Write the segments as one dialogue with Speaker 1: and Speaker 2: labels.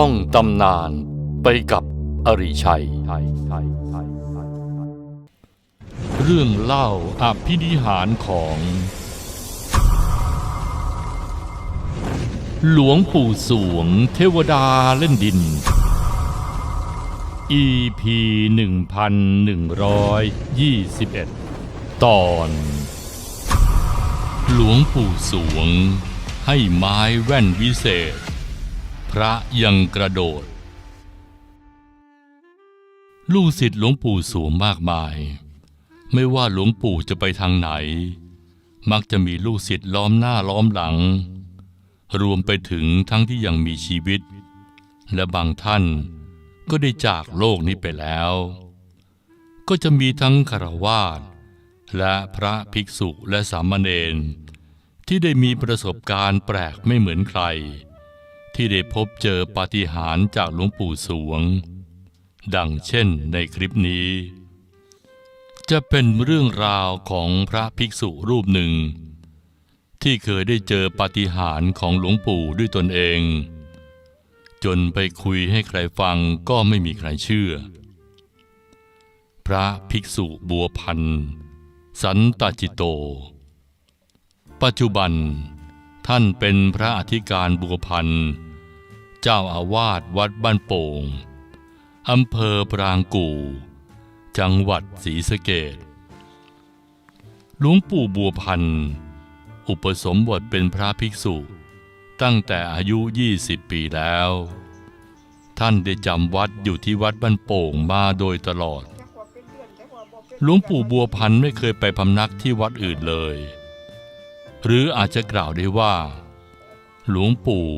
Speaker 1: ท่องตำนานไปกับอริชัย เรื่องเล่าอภินิหารของ หลวงปู่สวงเทวดาเล่นดิน EP 1121 ตอน หลวงปู่สวงให้ไม้แว่นวิเศษ พระยังกระโดด ลูกศิษย์หลวงปู่สวงมากมาย ไม่ว่าหลวงปู่จะไปทางไหน มักจะมีลูกศิษย์ล้อมหน้าล้อมหลัง รวมไปถึงทั้งที่ยังมีชีวิต และบางท่านก็ได้จากโลกนี้ไปแล้ว ก็จะมีทั้งคารวาสและพระภิกษุและสามเณรที่ได้มีประสบการณ์แปลกไม่เหมือนใคร ที่ได้พบเจอปาฏิหาริย์จากหลวงปู่สวง ดังเช่นในคลิปนี้ จะเป็นเรื่องราวของพระภิกษุรูปหนึ่ง ที่เคยได้เจอปาฏิหาริย์ของหลวงปู่ด้วยตนเอง จนไปคุยให้ใครฟังก็ไม่มีใครเชื่อ พระภิกษุบัวพันธ์สันตจิโต ปัจจุบันท่านเป็นพระอธิการบัวพันธ์ เจ้าอาวาสวัดบ้านโป่ง อำเภอปรางกู่ จังหวัดศรีสะเกษหลวงปู่บัวพันธ์อุปสมบทเป็นพระภิกษุ ตั้งแต่อายุ 20 ปีแล้ว ท่านได้จำวัดอยู่ที่วัดบ้านโป่งมาโดยตลอด หลวงปู่บัวพันธ์ไม่เคยไปพำนักที่วัดอื่นเลย หรืออาจจะกล่าวได้ว่า หลวงปู่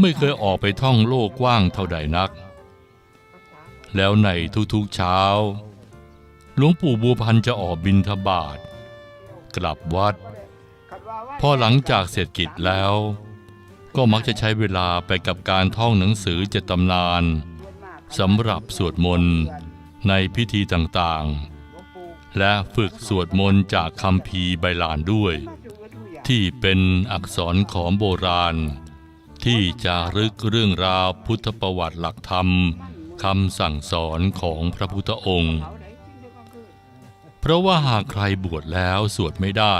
Speaker 1: ไม่เคยออกไปท่องโลกกว้างเท่าใดนัก แล้วในทุกๆเช้า หลวงปู่บัวพันจะออกบินทบาทกลับวัด พอหลังจากเสร็จกิจแล้ว ก็มักจะใช้เวลาไปกับการท่องหนังสือเจ็ดตำนานสำหรับสวดมนต์ในพิธีต่างๆ และฝึกสวดมนต์จากคำพีใบลานด้วย ที่เป็นอักษรขอมโบราณ ที่จะรึกเรื่องราวพุทธประวัติหลักธรรมคำสั่งสอนของพระพุทธองค์ เพราะว่าหากใครบวชแล้วสวดไม่ได้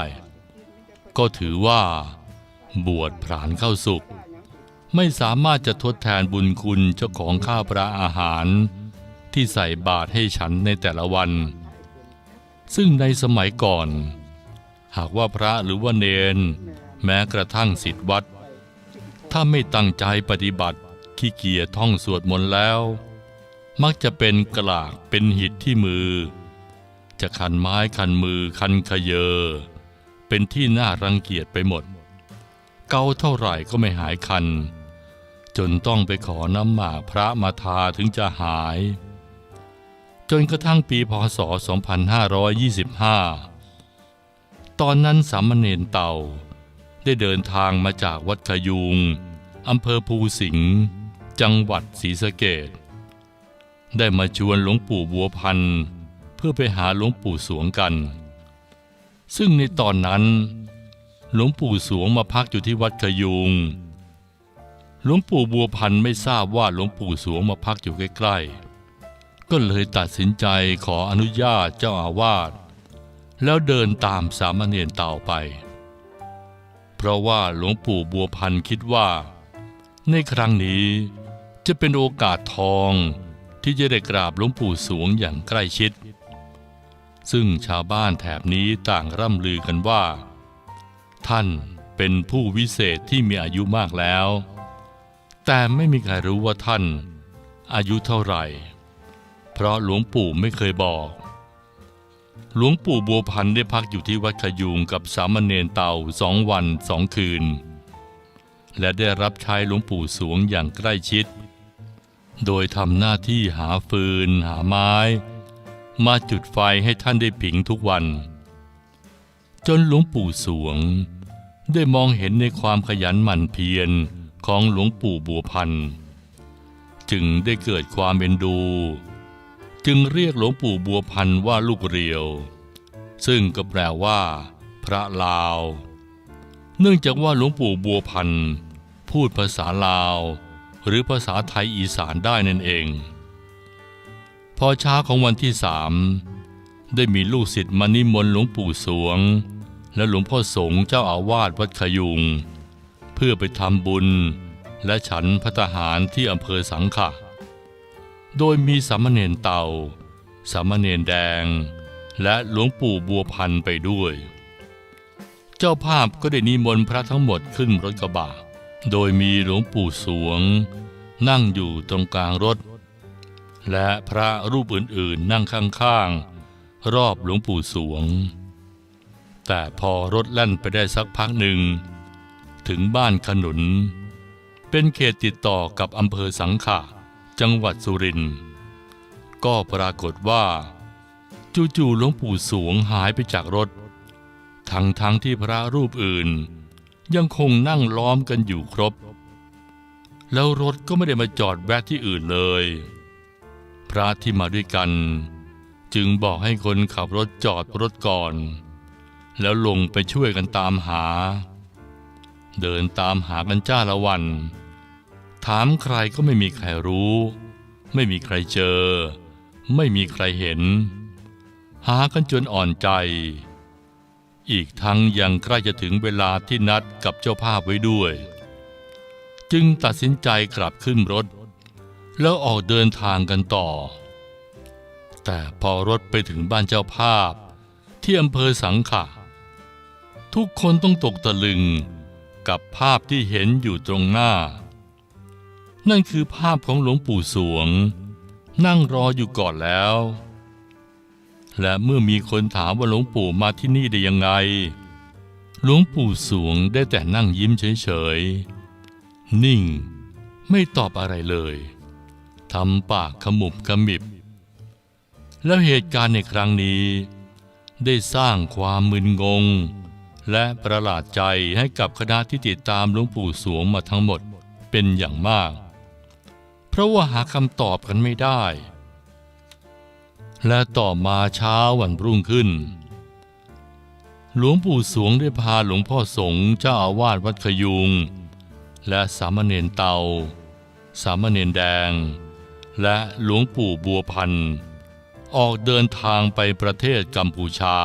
Speaker 1: ก็ถือว่า บวชพรานเข้าสุข ไม่สามารถจะทดแทนบุญคุณเจ้าของข้าวปลาอาหาร ที่ใส่บาตรให้ฉันในแต่ละวัน ซึ่งในสมัยก่อน หากว่าพระหรือว่าเนน แม้กระทั่งสิทธิวัด ถ้าไม่ตั้งใจปฏิบัติขี้เกียจท่องสวดมนต์แล้ว มักจะเป็นกลากเป็นหิดที่มือ จะคันไม้คันมือคันขยเยอ เป็นที่น่ารังเกียจไปหมด เกาเท่าไหร่ก็ไม่หายคัน จนต้องไปขอน้ำหมากพระมาทาถึงจะหาย จนกระทั่งปีพศ 2525 ตอนนั้นสามเณรเต่า ได้เดินทางมาจากวัดขยุงอำเภอภูสิงห์จังหวัดศรีสะเกษได้มาชวนหลวงปู่บัวพันธ์เพื่อไปหาหลวงปู่สวงกัน ซึ่งในตอนนั้น หลวงปู่สวงมาพักอยู่ที่วัดขยุงหลวงปู่บัวพันธ์ไม่ทราบว่าหลวงปู่สวงมาพักอยู่ใกล้ๆ ก็เลยตัดสินใจขออนุญาตเจ้าอาวาส แล้วเดินตามสามเณรเต่าไป เพราะว่าหลวงปู่บัวพันธ์คิดว่า ในครั้งนี้จะเป็นโอกาสทองที่จะได้กราบหลวงปู่สวงอย่างใกล้ชิด ซึ่งชาวบ้านแถบนี้ต่างร่ำลือกันว่า ท่านเป็นผู้วิเศษที่มีอายุมากแล้ว แต่ไม่มีใครรู้ว่าท่านอายุเท่าไหร่ เพราะหลวงปู่ไม่เคยบอก หลวงปู่บัวพันธ์ได้พักอยู่ที่วัดขยุงกับสามเณรเต่าสองวันสองคืน และได้รับใช้หลวงปู่สวงอย่างใกล้ชิด โดยทำหน้าที่หาฟืน หาไม้ มาจุดไฟให้ท่านได้ผิงทุกวัน จนหลวงปู่สวง ได้มองเห็นในความขยันหมั่นเพียรของหลวงปู่บัวพันธ์จึงได้เกิดความเอ็นดู จึงเรียกหลวงปู่บัวพันธ์ว่าลูกเรียว ซึ่งก็แปลว่า พระลาว เนื่องจากว่าหลวงปู่บัวพันธ์พูดภาษาลาว หรือภาษาไทยอีสานได้นั่นเอง พอเช้าของวันที่สามได้มีลูกศิษย์มานิมนต์หลวงปู่สวง และหลวงพ่อสงฆ์เจ้าอาวาสวัดขยุง เพื่อไปทำบุญ และฉันพัตหารที่อำเภอสังขะ โดยมีสามเณรเตาสามเณรแดง และหลวงปู่บัวพันไปด้วย เจ้าภาพก็ได้นิมนต์พระทั้งหมดขึ้นรถกระบะ โดยมีหลวงปู่สวง นั่งอยู่ตรงกลางรถ และพระรูปอื่นๆนั่งข้างๆ รอบหลวงปู่สวง แต่พอรถแล่นไปได้สักพักหนึ่ง ถึงบ้านขนุน เป็นเขตติดต่อกับอำเภอสังขะ จังหวัดสุรินทร์ก็ปรากฏว่า จู่ๆหลวงปู่สวงหายไปจากรถ ทั้งทั้งๆที่พระรูปอื่น ยังคงนั่งล้อมกันอยู่ครบ แล้วรถก็ไม่ได้มาจอดแวะที่อื่นเลย พระที่มาด้วยกัน จึงบอกให้คนขับรถจอดรถก่อน แล้วลงไปช่วยกันตามหา เดินตามหากันจ้าละวัน ถามใครก็ไม่มีใครรู้ ไม่มีใครเจอ ไม่มีใครเห็น หากันจนอ่อนใจ อีกทั้งยังใกล้จะถึงเวลาที่นัดกับเจ้าภาพไว้ด้วย จึงตัดสินใจกลับขึ้นรถ แล้วออกเดินทางกันต่อ แต่พอรถไปถึงบ้านเจ้าภาพ ที่อำเภอสังขะทุกคนต้องตกตะลึงกับภาพที่เห็นอยู่ตรงหน้า นั่นคือภาพของหลวงปู่สวง นั่งรออยู่ก่อนแล้ว และเมื่อมีคนถามว่าหลวงปู่มาที่นี่ได้ยังไง หลวงปู่สวงได้แต่นั่งยิ้มเฉยๆ นิ่ง ไม่ตอบอะไรเลยทำปากขมุบขมิบ แล้วเหตุการณ์ในครั้งนี้ ได้สร้างความมึนงง และประหลาดใจให้กับคณะที่ติดตามหลวงปู่สวงมาทั้งหมดเป็นอย่างมาก ราะว่าหาคำตอบกันไม่ได้ และต่อมาเช้าวันรุ่งขึ้น หลวงปู่สวงได้พาหลวงพ่อสงฆ์เจ้าอาวาสวัดขยุง และสามเณรเตา สามเณรแดง และหลวงปู่บัวพันธ์ออกเดินทางไปประเทศกัมพูชา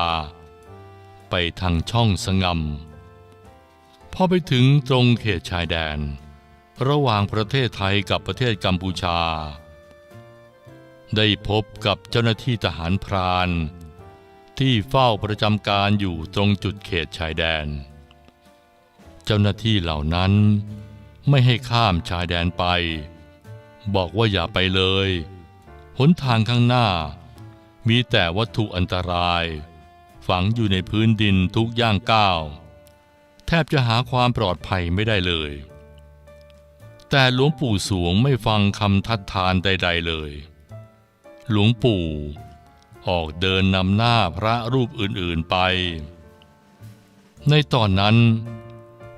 Speaker 1: ไปทางช่องสงำพอไปถึงตรงเขตชายแดน ระหว่างประเทศไทยกับประเทศกัมพูชา ได้พบกับเจ้าหน้าที่ทหารพรานที่เฝ้าประจำการอยู่ตรงจุดเขตชายแดน เจ้าหน้าที่เหล่านั้นไม่ให้ข้ามชายแดนไป บอกว่าอย่าไปเลย หนทางข้างหน้า มีแต่วัตถุอันตราย ฝังอยู่ในพื้นดินทุกย่างก้าว แทบจะหาความปลอดภัยไม่ได้เลย แต่หลวงปู่สวงไม่ฟังคำทัดทานใด ๆเลย หลวงปู่ออกเดินนำหน้าพระรูปอื่นๆไป ในตอนนั้น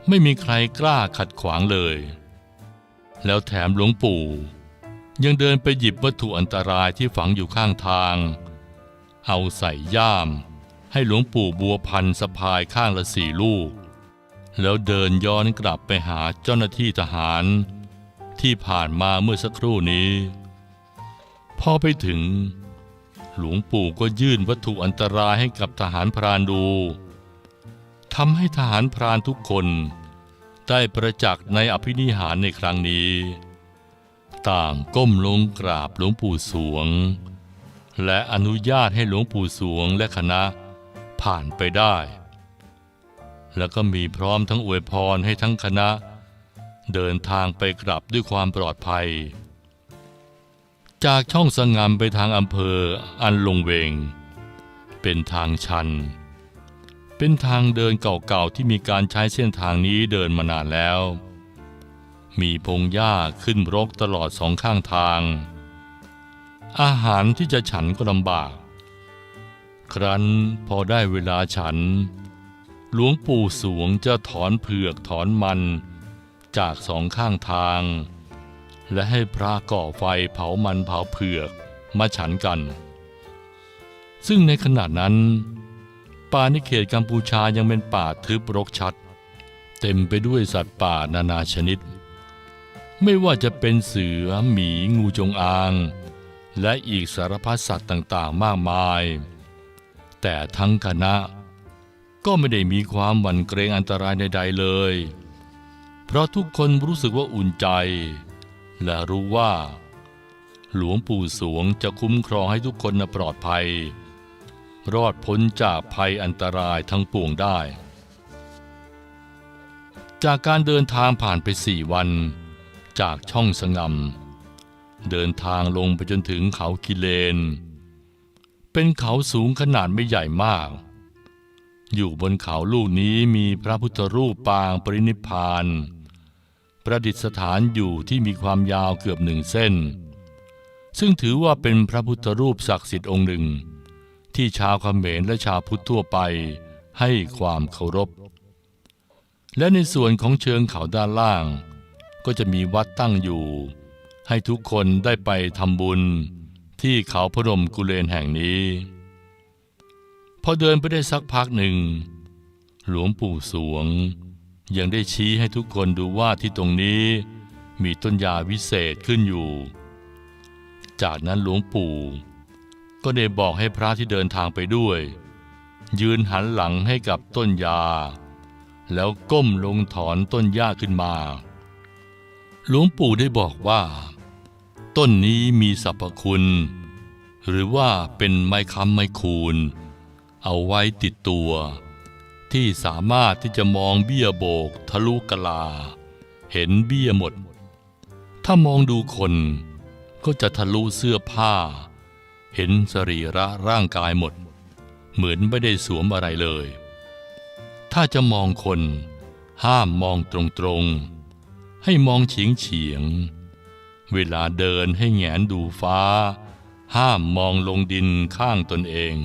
Speaker 1: ไม่มีใครกล้าขัดขวางเลย แล้วแถมหลวงปู่ ยังเดินไปหยิบวัตถุอันตรายที่ฝังอยู่ข้างทาง เอาใส่ย่าม ให้หลวงปู่บัวพันสะพายข้างละสี่ลูก แล้วเดินย้อนกลับไปหาเจ้าหน้าที่ทหาร ที่ผ่านมาเมื่อสักครู่นี้ พอไปถึง หลวงปู่ก็ยื่นวัตถุอันตรายให้กับทหารพรานดูทำให้ทหารพรานทุกคนได้ประจักษ์ในอภินิหารในครั้งนี้ ต่างก้มลงกราบหลวงปู่สวง และอนุญาตให้หลวงปู่สวงและคณะผ่านไปได้ แล้วก็มีพร้อมทั้งอวยพรให้ทั้งคณะ เดินทางไปกลับด้วยความปลอดภัย จากช่องสงามไปทางอำเภออันลงเวง เป็นทางชัน เป็นทางเดินเก่าๆที่มีการใช้เส้นทางนี้เดินมานานแล้ว มีพงหญ้าขึ้นรกตลอดสองข้างทาง อาหารที่จะฉันก็ลำบาก ครั้นพอได้เวลาฉันหลวงปู่สวงจะถอนเผือกถอนมัน จากสองข้างทาง และให้พระก่อไฟเผามันเผาเผือกมาฉันกัน ซึ่งในขณะนั้น ป่าในเขตกัมพูชายังเป็นป่าทึบรกชัด เต็มไปด้วยสัตว์ป่านานาชนิด ไม่ว่าจะเป็นเสือหมีงูจงอาง และอีกสารพัดสัตว์ต่างๆมากมาย แต่ทั้งคณะก็ไม่ได้มีความหวั่นเกรงอันตรายใดๆเลย ราะทุกคนรู้สึกว่าอุ่นใจ และรู้ว่า หลวงปู่สวงจะคุ้มครองให้ทุกคนปลอดภัย รอดพ้นจากภัยอันตรายทั้งปวงได้ จากการเดินทางผ่านไปสี่วัน จากช่องสงำเดินทางลงไปจนถึงเขากิเลน เป็นเขาสูงขนาดไม่ใหญ่มากอยู่บนเขาลูกนี้มีพระพุทธรูปปางปรินิพพาน ประดิษฐานอยู่ที่มีความยาวเกือบหนึ่งเส้น ซึ่งถือว่าเป็นพระพุทธรูปศักดิ์สิทธิ์องค์หนึ่ง ที่ชาวเขมรและชาวพุทธทั่วไปให้ความเคารพ และในส่วนของเชิงเขาด้านล่าง ก็จะมีวัดตั้งอยู่ ให้ทุกคนได้ไปทำบุญที่เขาพนมกุเลนแห่งนี้ พอเดินไปได้สักพักหนึ่ง หลวงปู่สวง ยังได้ชี้ให้ทุกคนดูว่าที่ตรงนี้มีต้นยาวิเศษขึ้นอยู่ จากนั้นหลวงปู่ ก็ได้บอกให้พระที่เดินทางไปด้วย ยืนหันหลังให้กับต้นยา แล้วก้มลงถอนต้นหญ้าขึ้นมา หลวงปู่ได้บอกว่า ต้นนี้มีสรรพคุณ หรือว่าเป็นไม้ค้ำไม้คูณ เอาไว้ติดตัว ที่สามารถที่จะมองเบี้ยโบก ทะลุกะลา เห็นเบี้ยหมด ถ้ามองดูคน ก็จะทะลุเสื้อผ้า เห็นสรีระร่างกายหมด เหมือนไม่ได้สวมอะไรเลย ถ้าจะมองคน ห้ามมองตรงๆ ให้มองเฉียงเฉียงๆเวลาเดินให้แหงนดูฟ้า ห้ามมองลงดินข้างตนเอง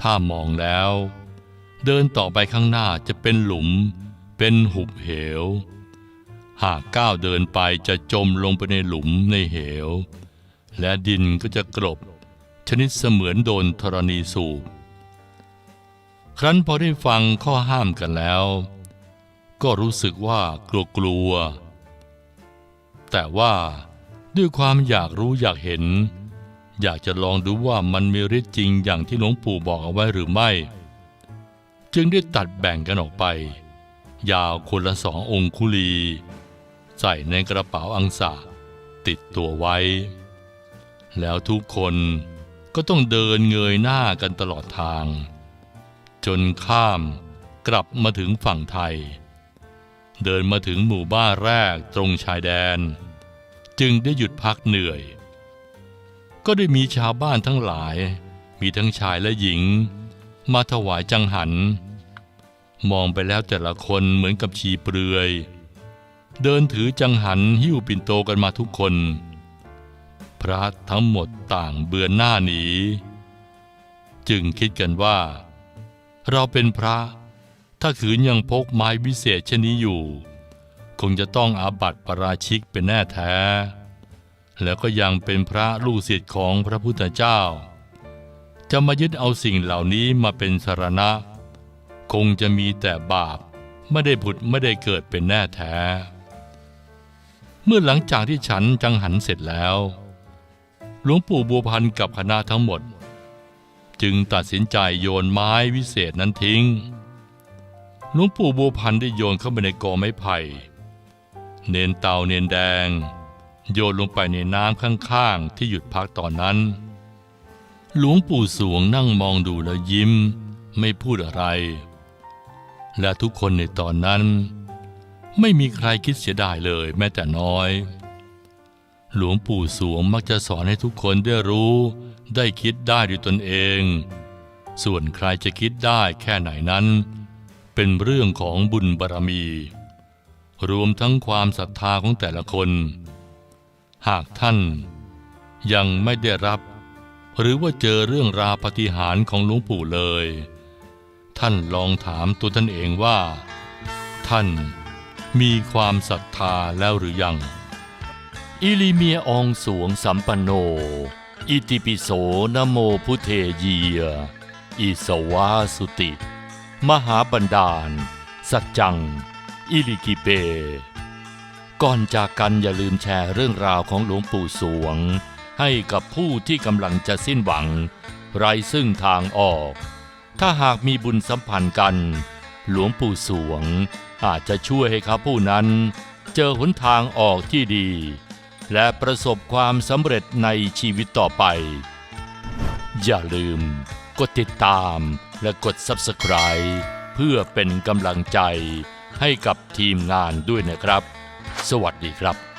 Speaker 1: ถ้ามองแล้ว เดินต่อไปข้างหน้าจะเป็นหลุม เป็นหุบเหว หากก้าวเดินไปจะจมลงไปในหลุมในเหว และดินก็จะกรบ ชนิดเสมือนโดนธรณีสูบ ครั้นพอได้ฟังข้อห้ามกันแล้ว ก็รู้สึกว่ากลัวกลัวๆแต่ว่าด้วยความอยากรู้อยากเห็น อยากจะลองดูว่ามันมีฤทธิ์จริงอย่างที่หลวงปู่บอกเอาไว้หรือไม่ จึงได้ตัดแบ่งกันออกไป ยาวคนละสององคุลี ใส่ในกระเป๋าอังสะติดตัวไว้ แล้วทุกคนก็ต้องเดินเงยหน้ากันตลอดทาง จนข้ามกลับมาถึงฝั่งไทย เดินมาถึงหมู่บ้านแรกตรงชายแดน จึงได้หยุดพักเหนื่อย ก็ได้มีชาวบ้านทั้งหลาย มีทั้งชายและหญิง มาถวายจังหัน มองไปแล้วแต่ละคนเหมือนกับชีเปลือย เดินถือจังหันหิ้วปิ่นโตกันมาทุกคน พระทั้งหมดต่างเบือนหน้าหนีจึงคิดกันว่า เราเป็นพระ ถ้าขืนยังพกไม้วิเศษชนนี้อยู่ คงจะต้องอาบัติปราชิกเป็นแน่แท้ แล้วก็ยังเป็นพระลูกศิษย์ของพระพุทธเจ้า จะมายึดเอาสิ่งเหล่านี้มาเป็นสารณะ คงจะมีแต่บาป ไม่ได้ผุดไม่ได้เกิดเป็นแน่แท้ เมื่อหลังจากที่ฉันจังหันเสร็จแล้ว หลวงปู่บัวพันธ์กับคณะทั้งหมด จึงตัดสินใจโยนไม้วิเศษนั้นทิ้งหลวงปู่บัวพันธ์ได้โยนเข้าไปในกอไม้ไผ่ เนนเตาเนนแดง โยนลงไปในน้ำข้างๆที่หยุดพักตอนนั้น หลวงปู่สวงนั่งมองดูแล้วยิ้ม ไม่พูดอะไร และทุกคนในตอนนั้น ไม่มีใครคิดเสียดายเลยแม้แต่น้อย หลวงปู่สวงมักจะสอนให้ทุกคนได้รู้ได้คิดได้ด้วยตนเอง ส่วนใครจะคิดได้แค่ไหนนั้น เป็นเรื่องของบุญบารมี รวมทั้งความศรัทธาของแต่ละคน หากท่านยังไม่ได้รับ หรือว่าเจอเรื่องราปฏิหารของหลวงปู่เลย ท่านลองถามตัวท่านเองว่า ท่านมีความศรัทธาแล้วหรือยัง
Speaker 2: อิลิเมียองสวงสัมปันโน อิติปิโสนโมพุเทเยีย อิสวาสุติ มหาบันดาล สัจจัง อิลิกิเป ก่อนจากกันอย่าลืมแชร์เรื่องราวของหลวงปู่สวง ให้กับผู้ที่กำลังจะสิ้นหวัง ไร้ซึ่งทางออก ถ้าหากมีบุญสัมพันธ์กัน หลวงปู่สวง อาจจะช่วยให้เขาผู้นั้นเจอหนทางออกที่ดี และประสบความสำเร็จในชีวิตต่อไป อย่าลืม กดติดตามและกด Subscribe เพื่อเป็นกำลังใจให้กับทีมงานด้วยนะครับ สวัสดีครับ